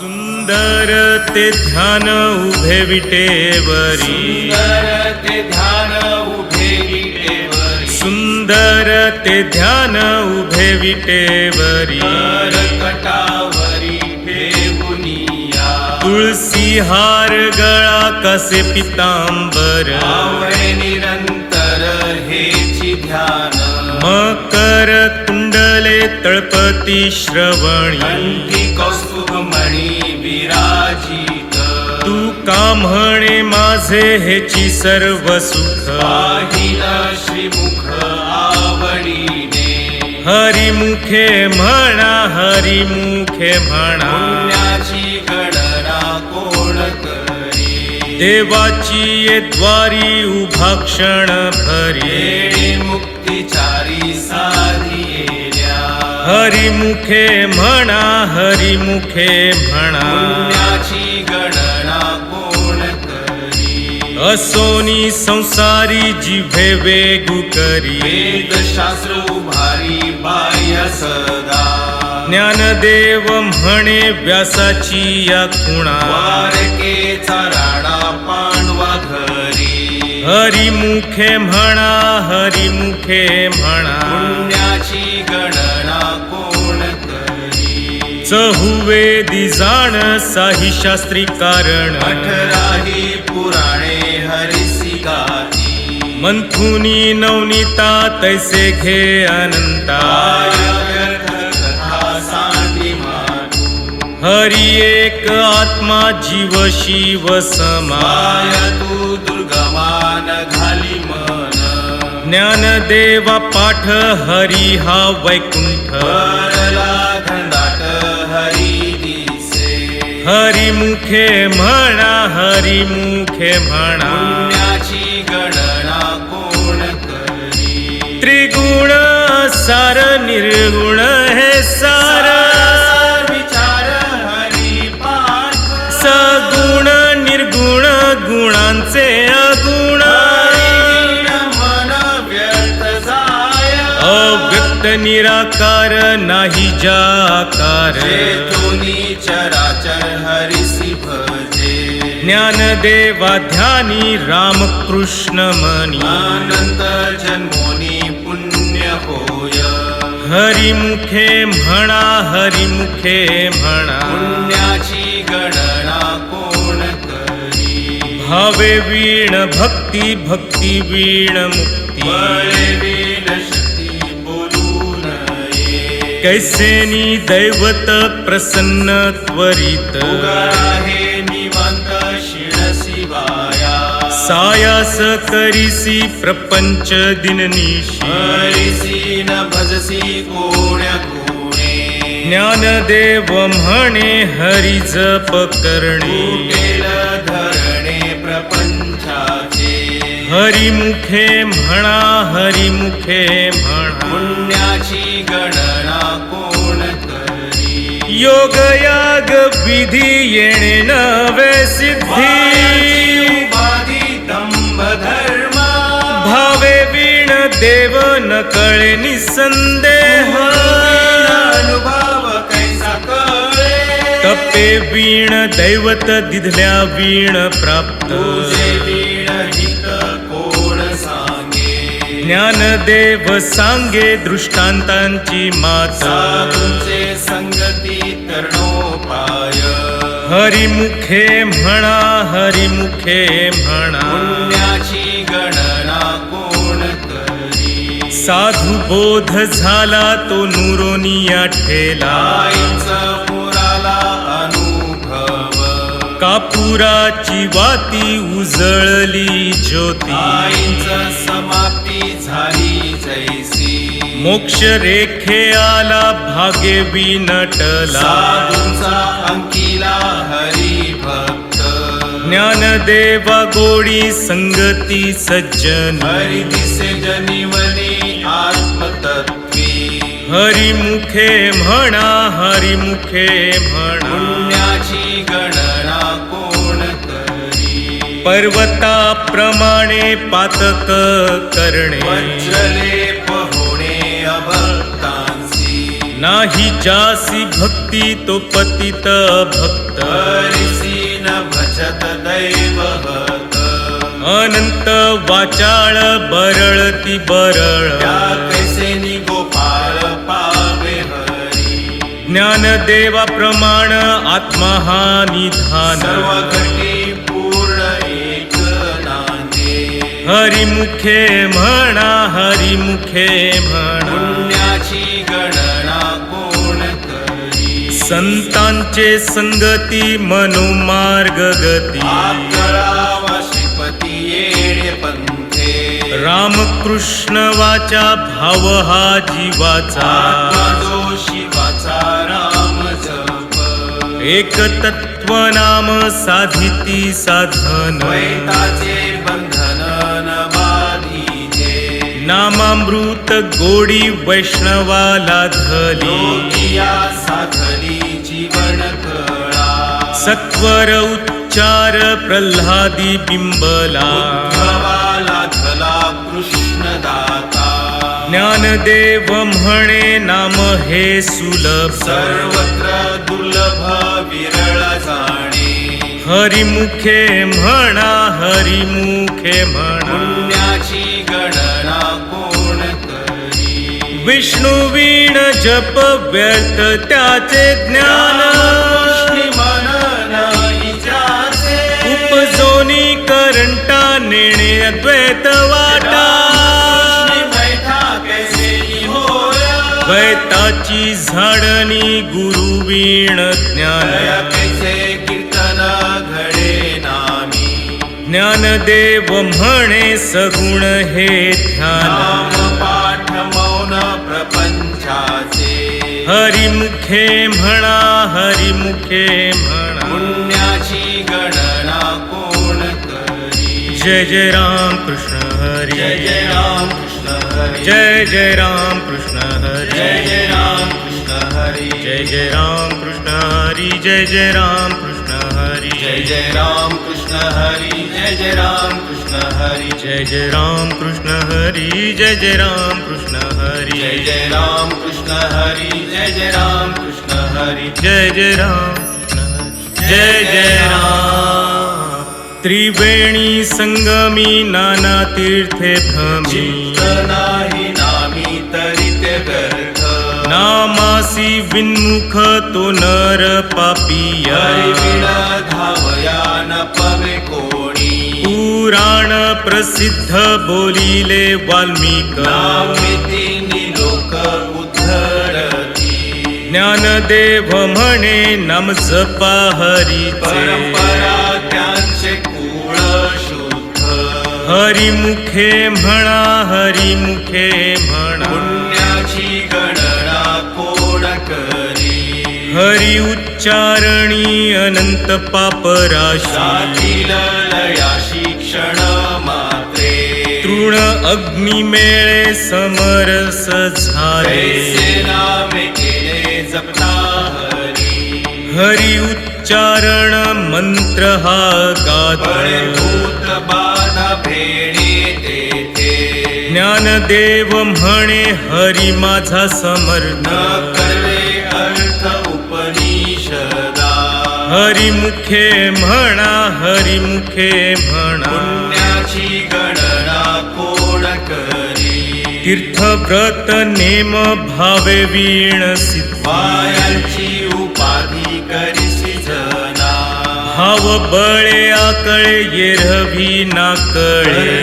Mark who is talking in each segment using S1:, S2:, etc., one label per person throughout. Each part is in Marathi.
S1: सुंदर ते ध्यान उभे विटेवरी.
S2: सुंदर ते ध्यान उभे विटेवरी.
S1: सुंदर ते ध्यान उभे विटेवरी
S2: कटावरी ठेवुनिया
S1: तुळसी हार गळा कसे पितांबर.
S2: आवळे निरंतर हेची ध्यान
S1: मकर कुंडले तळपती श्रवणी.
S2: कंठी कौस्तुभ मणी विराजित।
S1: तू का म्हणे माझे हेची सर्व सुख?
S2: पाहिल श्रीमुख आवडीने।
S1: हरिमुखे म्हणा हरिमुखे म्हणा।
S2: पुण्याची गणना कोण करी?
S1: देवाची ये द्वारी उभा क्षण भरी।
S2: मुक्तिचारी साधिएल्या
S1: हरिमुखे म्हणा हरिमुखे म्हणा.
S2: पुण्याची गणना कोण करी?
S1: असोनी संसारी जिभे वेगू करी.
S2: वेद शास्त्र उभारी बाह्य सदा.
S1: ज्ञानदेव म्हणे व्यासाची या खुणा.
S2: वारकेचा राणा पांडवा घरी.
S1: हरिमुखे म्हणा हरिमुखे म्हणा.
S2: पुण्याची गणना कोण करी
S1: चहुवेदी जाण साही शास्त्री कारण.
S2: अठराही पुराणे हरिसी गाती.
S1: मंथुनी नवनीता तैसे घे अनंता. हरी एक आत्मा जीव शिव समा.
S2: माय तू दुर्गमान घाली मन.
S1: ज्ञानदेवा पाठ हरी हा वैकुंठ. हरिमुखे म्हणा हरिमुखे म्हणा.
S2: गणना कोण करी?
S1: त्रिगुण सार निर्गुण हे सार.
S2: विचार हरी
S1: सगुण निर्गुण गुणांचे अगुण. अव्यक्त निराकार नाही जाकार.
S2: भजे
S1: ज्ञानदेवा ध्यानी रामकृष्ण मनी।
S2: अनंत जन्मोनी पुण्य होय
S1: हरिमुखे म्हणा हरिमुखे म्हणा।
S2: पुण्याची गणना कोण करी?
S1: भावे वीण भक्ती भक्ती वीण मुक्ती।
S2: वीण शक्ती बोलू नये
S1: कैसेनी दैवत प्रसन्न त्वरित।
S2: उगारा
S1: सायास करिसी प्रपंच दिननिशी.
S2: हरिसी न भजसी कोण्या गुणे.
S1: ज्ञानदेव म्हणे हरी जप करणे.
S2: धरणे प्रपंचाचे.
S1: हरिमुखे म्हणा हरिमुखे म्हणा.
S2: पुण्याची गणना कोण करी?
S1: योग याग विधी येणे नवे सिद्धी. न कळे निसंदेह?
S2: अनुभव कैसा कळे?
S1: तपे वीण दैवत दिधल्या वीण प्राप्त.
S2: तुझे
S1: ज्ञानदेव सांगे? दृष्टांतांची माता.
S2: साधूंचे संगती तरणोपाय.
S1: हरिमुखे म्हणा हरिमुखे म्हणा.
S2: गणना
S1: साधू बोध झाला तो नुरोनिया ठेला. कापुराची वाती उजळली ज्योती.
S2: समाप्ती झाली जैसी.
S1: मोक्ष रेखे आला भागे विनटला
S2: अंकिला हरी भक्त.
S1: ज्ञानदेवा गोडी संगती सज्जन.
S2: हरी दिसे आत्मतत्वी
S1: हरिमुखे म्हणा हरिमुखे म्हणा.
S2: पुण्याची गणना कोण करी?
S1: पर्वताप्रमाणे पातक करणे.
S2: वज्रलेप होणे अभक्तांसी
S1: नाही जासी भक्ती तो पतित भक्त.
S2: न भजत दैवहत
S1: अनंत वाचाळ बरळती बरळ.
S2: कैसे
S1: ज्ञानदेवा प्रमाण आत्मा हा निधान
S2: पूर्ण एक नांदे।
S1: हरिमुखे म्हणा हरिमुखे म्हणा।
S2: पुण्याची गणना कोण करी?
S1: संतांचे संगती मनोमार्ग गती।
S2: श्रीपती येणे पंथे।
S1: रामकृष्ण वाचा भाव हा जीवाचा।
S2: जप
S1: एक तत्व नाम साधिती साधन।
S2: बंधन
S1: नामामृत गोडी वैष्णवाला धली।
S2: योगिया साधली जीवन कळा।
S1: सत्वर उच्चार प्रल्हादी बिंबला। ज्ञानदेव म्हणे नाम हे सुलभ.
S2: सर्वत्र दुर्लभ विरळ जाणे.
S1: हरिमुखे म्हणा हरिमुखे म्हणा.
S2: पुण्याची गणना कोण करी?
S1: विष्णू वीण जप व्यर्थ त्याचे ज्ञान. उपजोनी करंटा नेणे अद्वैत द्वैताची झाडणी गुरु वीण ज्ञान.
S2: कीर्तन घडे नामी.
S1: ज्ञानदेव म्हणे सगुण हे ध्यान.
S2: पाठ मौन प्रपंचाचे.
S1: हरिमुखे म्हणा हरिमुखे म्हणा.
S2: पुण्याची गणना कोण करी?
S1: जय जय राम कृष्ण हरी.
S2: जय जय राम कृष्ण हरी.
S1: जय जय राम कृष्ण हरी.
S2: जय जय हरी
S1: जय जय राम कृष्ण हरी जय जय राम कृष्ण हरी
S2: जय जय राम कृष्ण हरी जय जय राम कृष्ण हरी
S1: जय जय राम कृष्ण हरी जय जय राम कृष्ण हरी
S2: जय जय राम कृष्ण हरी जय जय राम कृष्ण हरी
S1: जय जय राम. जय जय राम त्रिवेणी संगमी नाना तीर्थे भ्रमी
S2: नाही नामी तरी ते
S1: नामासी विन्मुख तो नर पापी
S2: हरी धावया न पवे कोणी
S1: पुराण प्रसिद्ध बोलिले वाल्मिक।
S2: लोक उद्धरती
S1: ज्ञानदेव म्हणे नाम जपा
S2: परंपरा त्यांचे कुळ शुद्ध
S1: हरिमुखे म्हणा हरिमुखे म्हणा। हरि उच्चारणी अनंत पापराशी।
S2: जातील लयाशी क्षण मात्रे।
S1: तृण अग्निमेळे समरस झाले।
S2: केले जपता हरी।
S1: हरि उच्चारण मंत्र हा गात।
S2: बाधा भेणे
S1: ज्ञानदेव म्हणे हरी माझा समर्थ।
S2: अर्थ उपनिषदा।
S1: हरिमुखे म्हणा हरिमुखे म्हणा।
S2: पुण्याची गणना कोण करी
S1: तीर्थव्रत नेम भावे वीण सिद्ध।
S2: पायांची उपाधी करीसी जना
S1: भाव बळे आकळे येरवी नाकळे।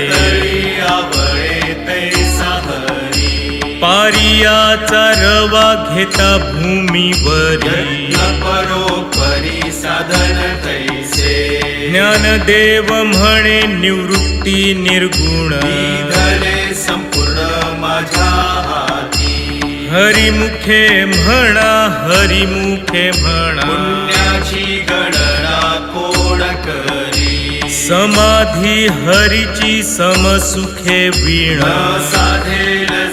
S1: पारियाचा रवा घेता भूमीवरी.
S2: परोपरी साधन तैसे
S1: ज्ञानदेव म्हणे निवृत्ती निर्गुण.
S2: संपूर्ण माझ्या हाती.
S1: हरिमुखे म्हणा हरिमुखे म्हणा.
S2: पुण्याची गणना कोण करी?
S1: समाधी हरीची समसुखे वीण.
S2: साधेल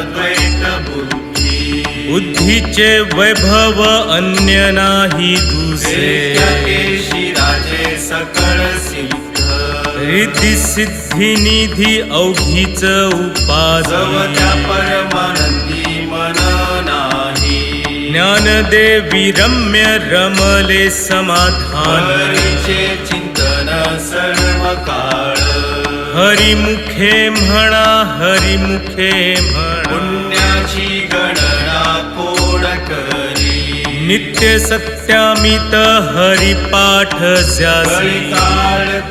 S2: द्वैत बुद्धी।
S1: बुद्धीचे वैभव अन्य नाही दुसरे।
S2: राजे सकळ सिद्ध।
S1: रिद्धी सिद्धी निधी अवघीच
S2: जव त्या
S1: उपाधी
S2: परमानंदी मन नाही।
S1: ज्ञानदेवी रम्य रमले समाधान।
S2: चिंतन सर्व काळ
S1: हरिमुखे म्हणा हरिमुखे म्हणा.
S2: पुण्याची गणना कोण करी?
S1: नित्य सत्यामित हरिपाठ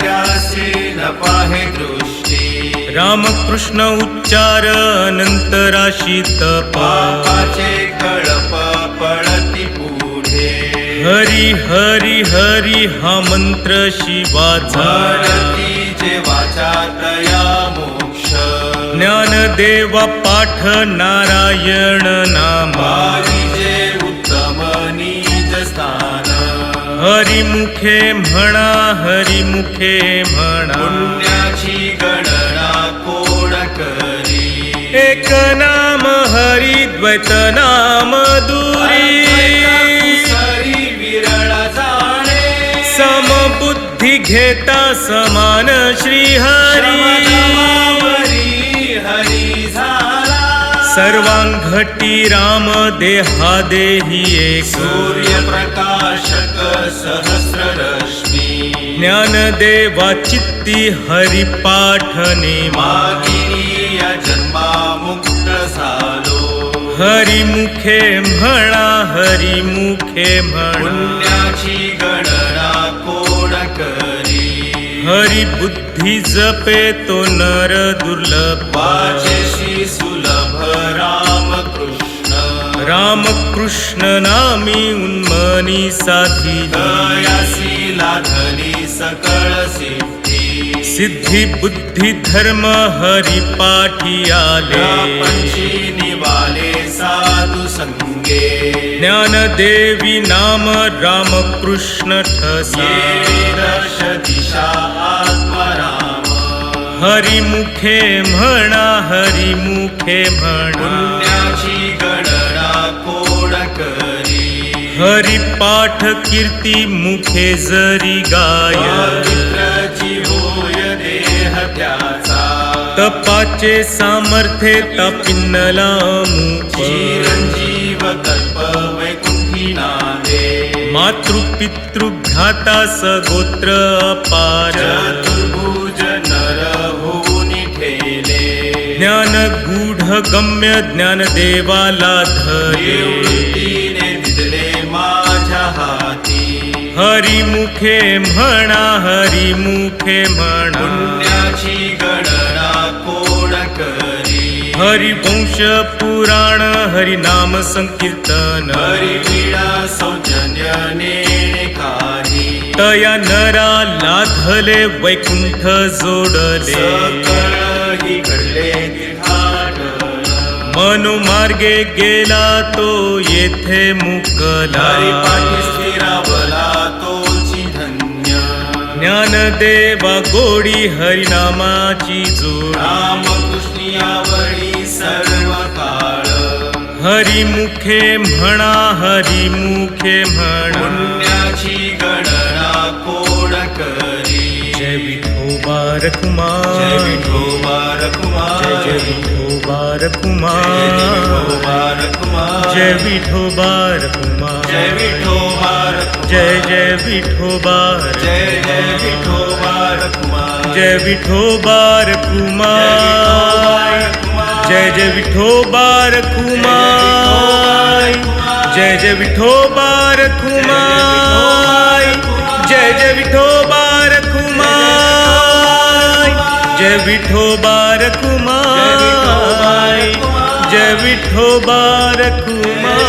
S2: त्यासी न पाहे दृष्टी.
S1: रामकृष्ण उच्चार अनंत राशी तप.
S2: पापाचे कळप पळती पुढे.
S1: हरी हरी हरी हा मंत्र शिवाचा.
S2: म्हणती जे वाचा तया मोक्ष
S1: ज्ञानदेवा पाठ नारायण नामा.
S2: उत्तम नीच स्थान.
S1: हरिमुखे म्हणा हरिमुखे म्हणा.
S2: पुण्याची गणना कोण करी?
S1: एक नाम हरी द्वैत नाम दुरी. घेता समान श्री हरी
S2: झाला.
S1: सर्वांघटी राम देहा देही एक.
S2: सूर्य प्रकाशक सहस्र रश्मी
S1: ज्ञानदेवा चित्ती हरिपाठने
S2: मागिनी या जन्मा मुक्त झालो.
S1: हरिमुखे म्हणा हरिमुखे म्हणा.
S2: पुण्याची गणना करी
S1: हरिबुद्धी जपे तो नर दुर्लभ.
S2: वाचेशी सुलभ राम कृष्ण.
S1: रामकृष्ण नामी उन्मनी
S2: दयासी लाधली सकळ सिद्धी.
S1: सिद्धी बुद्धी धर्म हरिपाठी आले.
S2: पंची निवाले साधू संगे.
S1: ज्ञानदेवी नाम रामकृष्ण ठसा।
S2: दश दिशा आत्मराम
S1: हरिमुखे म्हणा हरिमुखे म्हणा।
S2: पुण्याची गणना कोण करी
S1: हरिपाठ कीर्ती मुखे जरी गाय।
S2: पवित्रची होय देह त्याचा
S1: तपाचे सामर्थ्य तपिनला मुख
S2: चिरंजीव कल्प वैकुंठी नांदे
S1: मातृपितृ भ्राता सगोत्र अपार
S2: चतुर्भुज नर होऊनी ठेले
S1: ज्ञान गूढ गम्य ज्ञान देवाला धरे
S2: दिदले माझ्या हाती
S1: हरिमुखे म्हणा हरिमुखे म्हणा
S2: पुण्याची करी
S1: हरिवंश पुराण हरिनाम संकीर्तन।
S2: हरिवीणा सौजन्य
S1: तया नरा लाधले वैकुंठ जोडले।
S2: सकळ ही घडले
S1: मनोमार्गे गेला तो येथे मुकला।
S2: स्थिरावला धन्य।
S1: ज्ञानदेवा गोडी हरिनामाची जोड।
S2: सर्व काळ
S1: हरिमुखे म्हणा हरिमुखे म्हणा
S2: पुण्याची गणना कोण करी
S1: जय विठोबा रखुमार
S2: जय विठोबा रखुमार
S1: जय जय विठोबा
S2: जय
S1: रखुमार
S2: विठोबा रखुमार
S1: जय विठोबा रखुमार
S2: जय
S1: जय जय विठोबा
S2: जय जय विठोबा रखुमार
S1: जय विठोबा रखुमार जय जय विठोबा कुमाय जय जय विठोबा कुमाय जय जय विठोबा कुमाय जय विठोबा कुमाय जय विठोबा रखुमार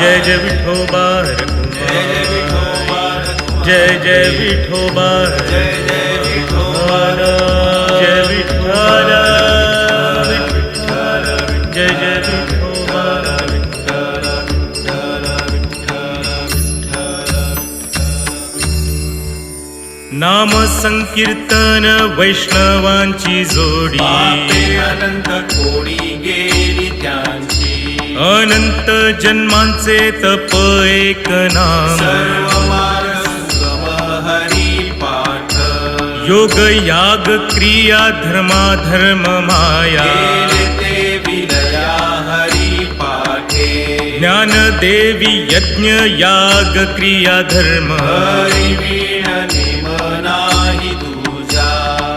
S1: जय जय विठोबा रखुमार जय जय विठोबा
S2: जय जय विठोबा
S1: जय विठ्ठल। नाम संकीर्तन वैष्णवांची जोडी.
S2: अनंत कोडी गेली त्यांची.
S1: अनंत जन्मांचे तप एक नाम.
S2: सर्व मार्ग सुगम हरी पाठ.
S1: योग याग क्रिया धर्मा धर्म माया
S2: पाठे.
S1: ज्ञानदेवी यज्ञ याग क्रिया धर्म.
S2: हरी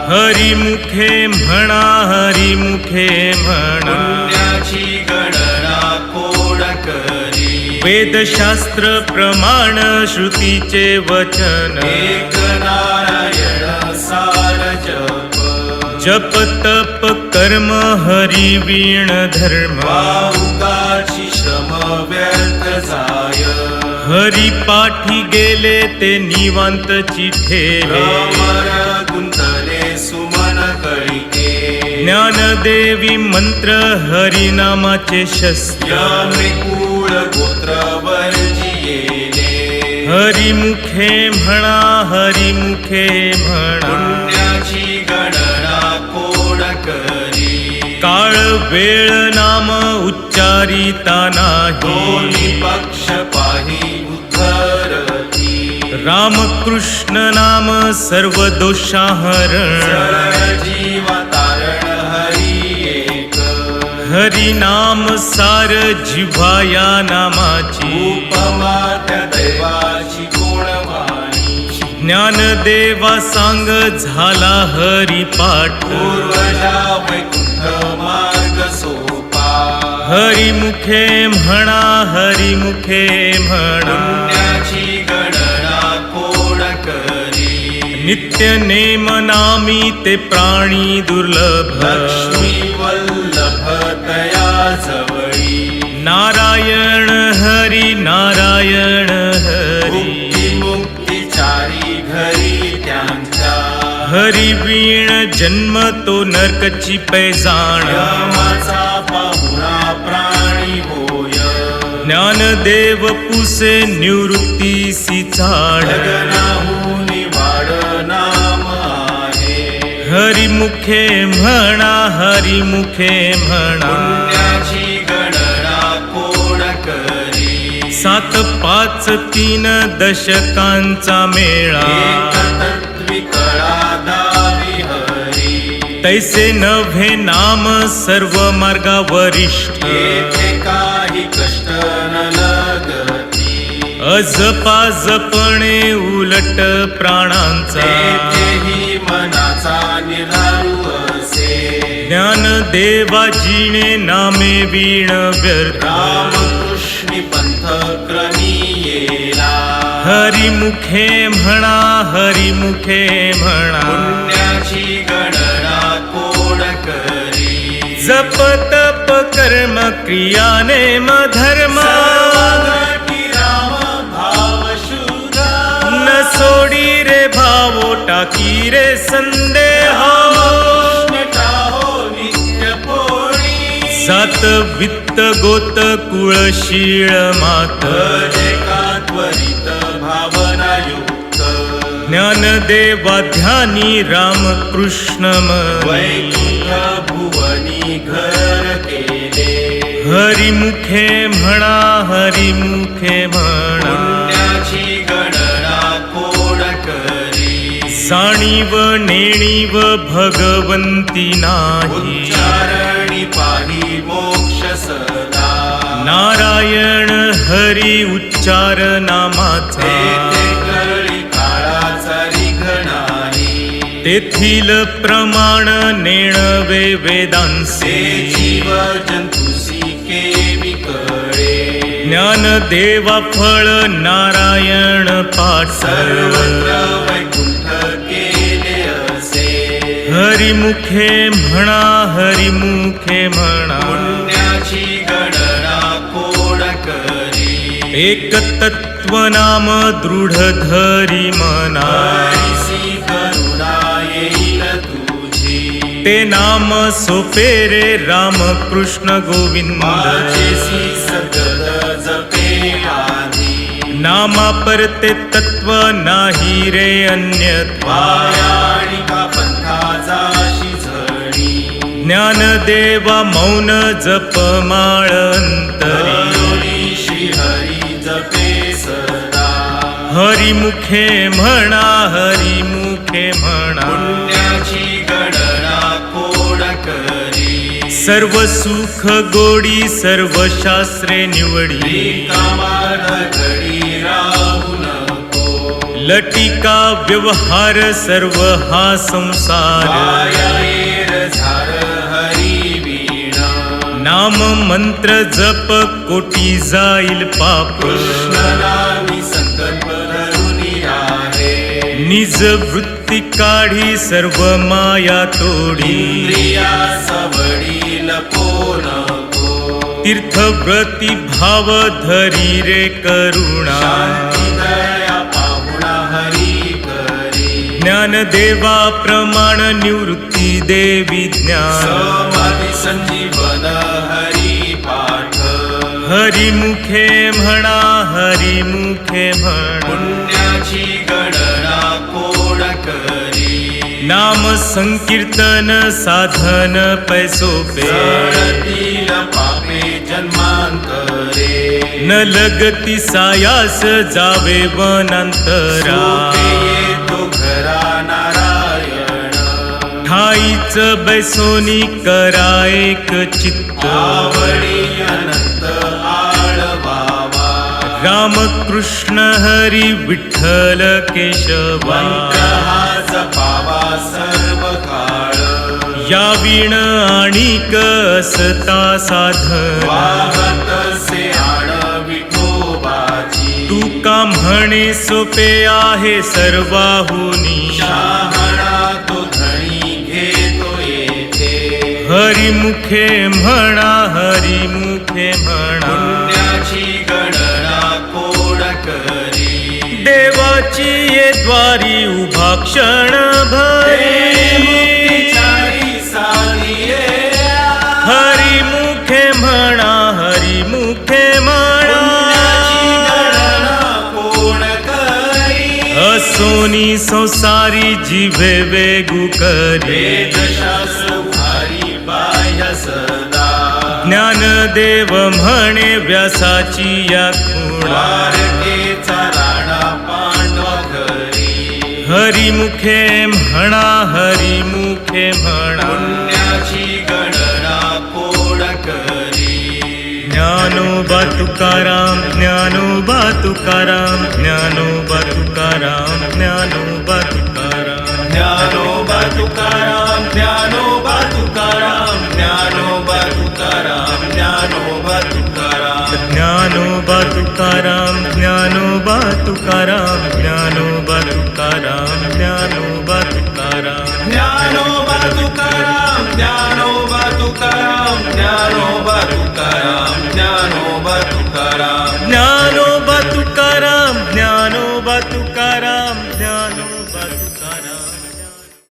S1: हरिमुखे म्हणा हरिमुखे म्हणा.
S2: पुण्याची गणना कोण करी?
S1: वेदशास्त्र प्रमाण श्रुतीचे वचन.
S2: एक नारायण सार जप.
S1: जप तप कर्म हरी वीण धर्म.
S2: वाहुकाची श्रम व्यर्थ जाय.
S1: हरी पाठी गेले ते निवांत चिठेले.
S2: कळिके
S1: ज्ञानदेवी मंत्र हरिनामाचे शस्त्र.
S2: यमकुळ गोत्र
S1: हरिमुखे म्हणा हरिमुखे म्हणा.
S2: पुण्याची गणना कोण करी
S1: काळ वेळ नाम उच्चारिता नाही.
S2: पक्ष पाही उद्धरती
S1: रामकृष्ण नाम सर्व दोषाहरण
S2: हरी
S1: नाम सार जिव्हाया नामाची.
S2: उपमा त्या दैवाची कोण वाणी
S1: ज्ञानदेवा सांग झाला हरी पाठ.
S2: पूर्वजा वैकुंठ मार्ग सोपा.
S1: हरिमुखे म्हणा हरिमुखे म्हणा.
S2: पुण्याची गणना कोण करी?
S1: नित्य नेम नामी ते प्राणी दुर्लभ.
S2: लक्ष्मी वल्लभ तया जवळी
S1: नारायण हरी नारायण हरी।
S2: मुक्ती मुक्तीचारी घरी त्यांच्या।
S1: हरी वीण जन्म तो नरकची पैजाण।
S2: यमाचा पाहुणा प्राणी होय।
S1: ज्ञानदेव पुसे निवृत्तीसी झाड। हरिमुखे म्हणा हरिमुखे म्हणा.
S2: गणना कोण करी?
S1: सात पाच तीन दशकांचा मेळा. तैसे नव्हे नाम सर्व मार्गा वरिष्ठ
S2: येथे काही कष्ट न लगती
S1: अजपा जपणे उलट प्राणांचा.
S2: तेथेही मनाचा निराळू असे.
S1: ज्ञान देवा जिणे नामे वीण व्यर्थ.
S2: पंथ
S1: हरिमुखे म्हणा हरिमुखे म्हणा.
S2: पुण्याची गणना कोण करी?
S1: जप तप कर्म क्रियाने धर्म. सोडी रे भावो टाकी रे संदेह।
S2: कृष्ण
S1: सात वित्त गोत कुळशीळ मात।
S2: त्वरित भावना युक्त
S1: ज्ञानदेवा ध्यानी रामकृष्ण मनी।
S2: भुवनी घर केले
S1: हरिमुखे म्हणा हरिमुखे म्हणा।
S2: गण
S1: साणीव नेणीव भगवंती नाही.
S2: उच्चारणी पाही मोक्ष सदा.
S1: नारायण हरी उच्चार नामाचा. तेथील प्रमाण नेणवे वेदांसे.
S2: जीव जंतुसी केवी कळे
S1: ज्ञानदेवा फळ नारायण पाठ.
S2: सर्वत्र
S1: हरिमुखे म्हणा हरिमुखे म्हणा.
S2: पुण्याची गणना कोण करी?
S1: एक तत्व नाम दृढ धरी मना.
S2: हरिसी करुणा येईल तुझी.
S1: ते नाम सोपे रे रामकृष्ण गोविंद.
S2: जपे आधी.
S1: नामा परते तत्व नाही रे
S2: पंथाचाशी झडी
S1: ज्ञानदेवा मौन जप माळ अंतरी
S2: करुणी श्री हरी जपे सदा.
S1: हरिमुखे म्हणा हरिमुखे म्हणा.
S2: गणना करी?
S1: सर्व सुख गोडी सर्व शास्त्रे निवडी. लटिका व्यवहार सर्व हा संसार. नाम मंत्र जप कोटी जाईल पाप. निज वृत्ती काढी सर्व माया तोडी.
S2: सवडी लप
S1: तीर्थव्रती भाव धरी रे करुणा।
S2: शांती दया
S1: ज्ञानदेवा प्रमाण निवृत्ती देवी ज्ञान
S2: संजीवन हरी पाठ
S1: हरिमुखे म्हणा हरिमुखे म्हणा।
S2: पुण्याची गणना कोण करी
S1: नाम संकीर्तन साधन पैसोपे।
S2: जळतील
S1: न लगती सायास जावे वनांतरा.
S2: येतो घरा नारायण
S1: ठाईच बैसोनी करा एक चित्त.
S2: आवडी अनंत आळवावा.
S1: राम कृष्ण हरी विठ्ठल केशवा.
S2: जपावा काळ
S1: या विण
S2: आणि कसता
S1: साध तुका म्हणे सोपे आहे सर्वाहुनी. हरिमुखे म्हणा हरिमुखे म्हणा.
S2: गणना कोण करी?
S1: देवाची ये द्वारी उभा क्षण भरी. असोनी संसारी जीवे वेगु करे।
S2: वेदशास्त्र भारी सदा
S1: ज्ञानदेव म्हणे व्यासाची या खुणा
S2: राणा पांडवा घरी
S1: हरिमुखे म्हणा। हरिमुखे म्हणा
S2: पुण्याची गणना कोण करी
S1: ज्ञानोबा तुकाराम ज्ञानोबा तुकाराम ज्ञानोबा तुकाराम ज्ञान